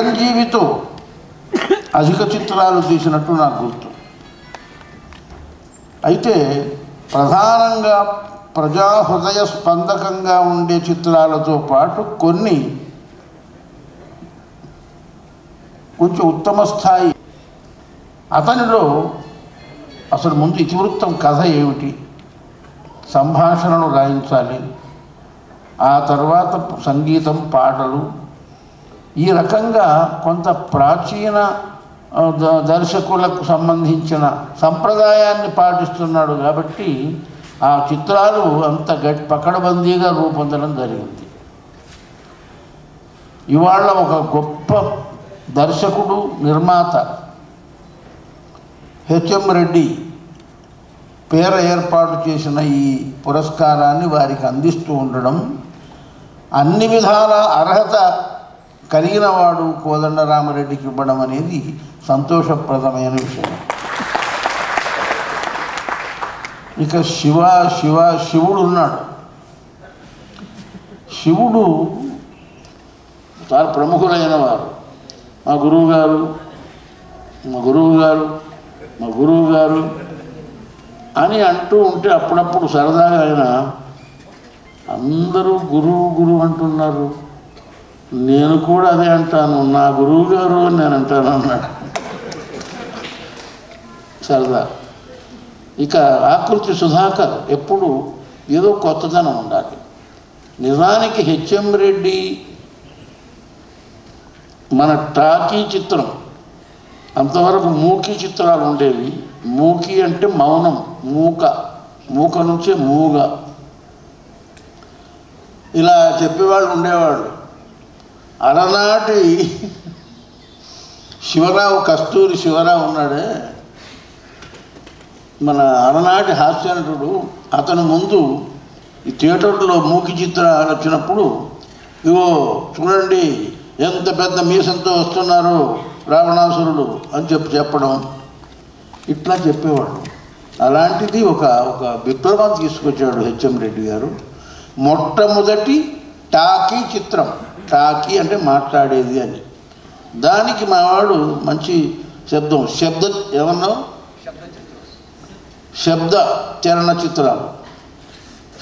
చిరంజీవితో అధిక చిత్రాలు తీసినట్టు నాకు గుర్తు. అయితే ప్రధానంగా ప్రజా హృదయ స్పందకంగా ఉండే చిత్రాలతో పాటు కొన్ని కొంచెం ఉత్తమ స్థాయి. అతనిలో అసలు ముందు ఇతివృత్తం కథ ఏమిటి? సంభాషణను రాయించాలి. ఆ తర్వాత సంగీతం పాటలు ఈ రకంగా కొంత ప్రాచీన దర్శకులకు సంబంధించిన సంప్రదాయాన్ని పాటిస్తున్నాడు కాబట్టి ఆ చిత్రాలు అంత గట్ పకడబందీగా రూపొందడం జరిగింది. ఇవాళ ఒక గొప్ప దర్శకుడు నిర్మాత హెచ్ఎం రెడ్డి పేర ఏర్పాటు చేసిన ఈ పురస్కారాన్ని వారికి అందిస్తూ ఉండడం అన్ని విధాల అర్హత కలిగిన వాడు కోదండరామరెడ్డికి ఇవ్వడం అనేది సంతోషప్రదమైన విషయం. ఇక శివ శివ శివుడు ఉన్నాడు. శివుడు చాలా ప్రముఖులైన వారు మా గురువు గారు మా గురువు గారు మా గురువు గారు అని అంటూ ఉంటే అప్పుడప్పుడు సరదాగా ఆయన అందరూ గురువు గురువు అంటున్నారు. నేను కూడా అదే అంటాను. నా గురువు గారు అని నేను అంటాను అన్నాడు. సరదా. ఇక ఆకృతి సుధాకర్ ఎప్పుడు ఏదో కొత్తదనం ఉండాలి. నిజానికి హెచ్ఎం రెడ్డి మన టాకీ చిత్రం అంతవరకు మూకీ చిత్రాలు ఉండేవి. మూకీ అంటే మౌనం మూక. మూక నుంచే మూగ. ఇలా చెప్పేవాళ్ళు ఉండేవాళ్ళు. అలనాటి శివరావు కస్తూరి శివరావు ఉన్నాడే. మన అలనాటి హాస్యనటుడు అతను ముందు ఈ థియేటర్లో మూకి చిత్రాలు వచ్చినప్పుడు ఇవో చూడండి ఎంత పెద్ద మీసంతో వస్తున్నారు రావణాసురుడు అని చెప్పి చెప్పడం. ఇట్లా చెప్పేవాడు. అలాంటిది ఒక ఒక విప్లవం తీసుకొచ్చాడు హెచ్ఎం రెడ్డి గారు. మొట్టమొదటి టాకీ చిత్రం. టాకీ అంటే మాట్లాడేది అని. దానికి మావాడు మంచి శబ్దం శబ్ద ఏమన్నావు? శబ్ద చలన చిత్రాలు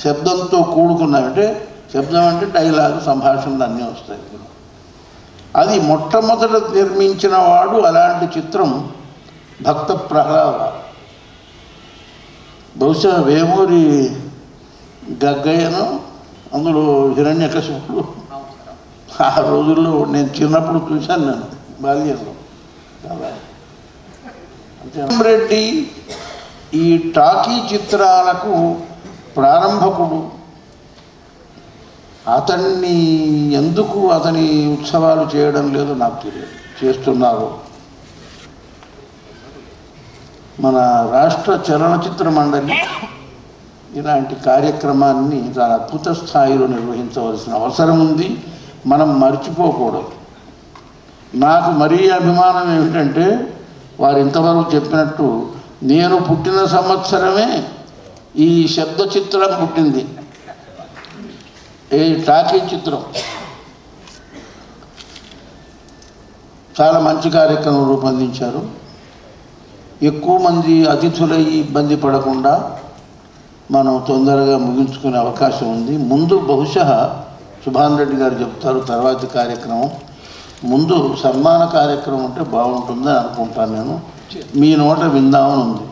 శబ్దంతో కూడుకున్నవి అంటే శబ్దం అంటే డైలాగ్ సంభాషణలు అన్నీ వస్తాయి. అది మొట్టమొదట నిర్మించిన వాడు అలాంటి చిత్రం భక్త ప్రహ్లాద. బహుశా వేమూరి గగ్గయ్యను అందులో హిరణ్యకశిపుడు ఆ రోజుల్లో నేను చిన్నప్పుడు చూశాను నేను బాల్యంలో. చాలా రెడ్డి ఈ టాకీ చిత్రాలకు ప్రారంభకుడు. అతన్ని ఎందుకు అతని ఉత్సవాలు చేయడం లేదు నాకు తెలియదు చేస్తున్నారు. మన రాష్ట్ర చలనచిత్ర మండలి ఇలాంటి కార్యక్రమాన్ని చాలా అద్భుత స్థాయిలో నిర్వహించవలసిన అవసరం ఉంది. మనం మర్చిపోకూడదు. నాకు మరీ అభిమానం ఏమిటంటే వారు ఇంతవరకు చెప్పినట్టు నేను పుట్టిన సంవత్సరమే ఈ శబ్ద చిత్రం పుట్టింది. ఏ టాకీ చిత్రం. చాలా మంచి కార్యక్రమం రూపొందించారు. ఎక్కువ మంది అతిథులై ఇబ్బంది పడకుండా మనం తొందరగా ముగించుకునే అవకాశం ఉంది. ముందు బహుశా సుభాన్ రెడ్డి గారు చెప్తారు తర్వాతి కార్యక్రమం. ముందు సన్మాన కార్యక్రమం ఉంటే బాగుంటుందని అనుకుంటాను నేను. మీ నోట విందామని ఉంది.